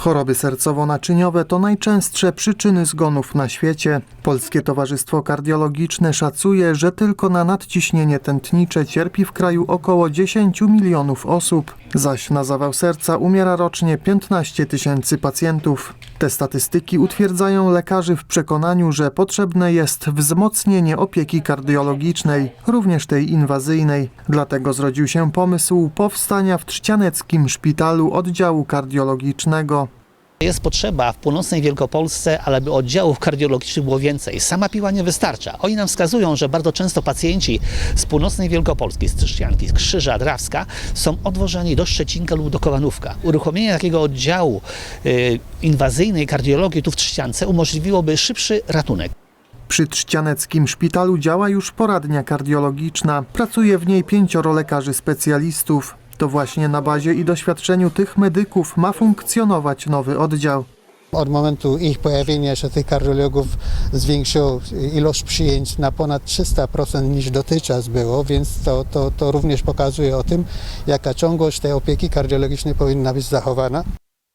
Choroby sercowo-naczyniowe to najczęstsze przyczyny zgonów na świecie. Polskie Towarzystwo Kardiologiczne szacuje, że tylko na nadciśnienie tętnicze cierpi w kraju około 10 milionów osób, zaś na zawał serca umiera rocznie 15 tysięcy pacjentów. Te statystyki utwierdzają lekarzy w przekonaniu, że potrzebne jest wzmocnienie opieki kardiologicznej, również tej inwazyjnej. Dlatego zrodził się pomysł powstania w Trzcianeckim Szpitalu Oddziału Kardiologicznego. Jest potrzeba w północnej Wielkopolsce, ale by oddziałów kardiologicznych było więcej. Sama piła nie wystarcza. Oni nam wskazują, że bardzo często pacjenci z północnej Wielkopolski, z Trzcianki, z Krzyża, Drawska są odwożeni do Szczecinka lub do Kowanówka. Uruchomienie takiego oddziału y, inwazyjnej kardiologii tu w Trzciance umożliwiłoby szybszy ratunek. Przy Trzcianeckim Szpitalu działa już poradnia kardiologiczna. Pracuje w niej pięcioro lekarzy specjalistów. To właśnie na bazie i doświadczeniu tych medyków ma funkcjonować nowy oddział. Od momentu ich pojawienia się tych kardiologów zwiększył ilość przyjęć na ponad 300% niż dotychczas było, więc to, to, to również pokazuje o tym, jaka ciągłość tej opieki kardiologicznej powinna być zachowana.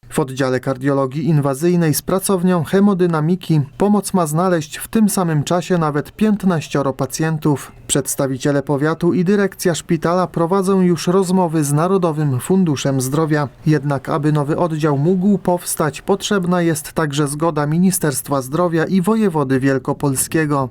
W oddziale kardiologii inwazyjnej z pracownią hemodynamiki pomoc ma znaleźć w tym samym czasie nawet 15 pacjentów. Przedstawiciele powiatu i dyrekcja szpitala prowadzą już rozmowy z Narodowym Funduszem Zdrowia. Jednak aby nowy oddział mógł powstać, potrzebna jest także zgoda Ministerstwa Zdrowia i wojewody wielkopolskiego.